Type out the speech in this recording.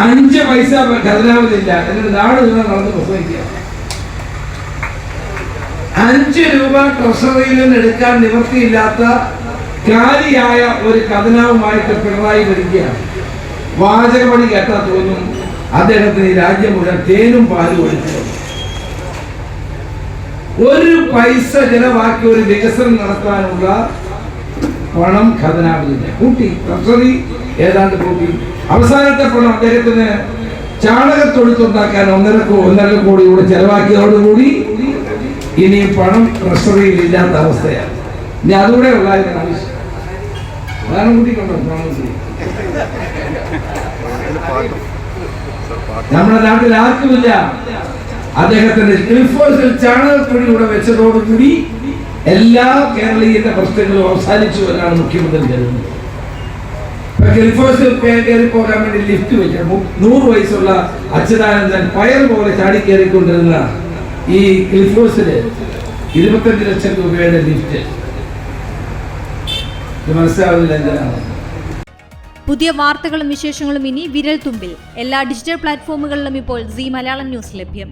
അഞ്ച് പൈസ ഖജനാവിലില്ല എന്നിട്ട് നാട് നിങ്ങൾ നടന്ന് പ്രസവിക്കുക. അഞ്ച് രൂപ ട്രഷറിയിൽ നിന്ന് എടുക്കാൻ നിവൃത്തിയില്ലാത്ത കാലിയായ ഒരു കഥനാവുമായിട്ട് പിണറായി വരികയാണ്. വാചകമണി കേട്ടാൽ തോന്നും അദ്ദേഹത്തിന് ഈ രാജ്യം മുഴുവൻ തേനും പാലും ഒഴിച്ചു. ഒരു പൈസ ചെലവാക്കി ഒരു വികസനം നടത്താനുള്ള പണം ഖജനാവിലില്ല. കൂട്ടി ട്രഷറി ഏതാണ്ട് കൂട്ടി അവസാനത്തെ പണം അദ്ദേഹത്തിന് ചാണകത്തൊഴുത്തുണ്ടാക്കാൻ ഒന്നര ഒന്നര കോടി കൂടെ ചെലവാക്കിയതോടുകൂടി ഇനി പണം ട്രഷറിയിൽ ഇല്ലാത്ത അവസ്ഥയാണ്. ഇനി അതുകൂടെ ഉള്ള ആവശ്യം. നമ്മുടെ നാട്ടിൽ ആർക്കുമില്ല. അദ്ദേഹത്തിന്റെ ക്ലിഫ് ഹൗസിൽ ചാണകപ്പൊടി കൂടെ വെച്ചതോടുകൂടി എല്ലാ കേരളീയന്റെ പ്രശ്നങ്ങളും അവസാനിച്ചു എന്നാണ് മുഖ്യമന്ത്രി കരുതുന്നത്. ഹൗസിൽ കയറി പോകാൻ വേണ്ടി ലിഫ്റ്റ് മു- നൂറ് വയസ്സുള്ള അച്യുതാനന്ദൻ പയർ പോലെ ചാടി കയറിക്കൊണ്ടിരുന്ന ഈ ക്ലിഫ് ഹൗസിൽ ഇരുപത്തഞ്ച് ലക്ഷം രൂപയുടെ ലിഫ്റ്റ് മനസ്സിലാവുന്നില്ല എന്തിനാണ്? പുതിയ വാർത്തകളും വിശേഷങ്ങളും ഇനി വിരൽ തുമ്പിൽ എല്ലാ ഡിജിറ്റൽ പ്ലാറ്റ്ഫോമുകളിലും ഇപ്പോൾ സി മലയാളം ന്യൂസ് ലഭ്യം.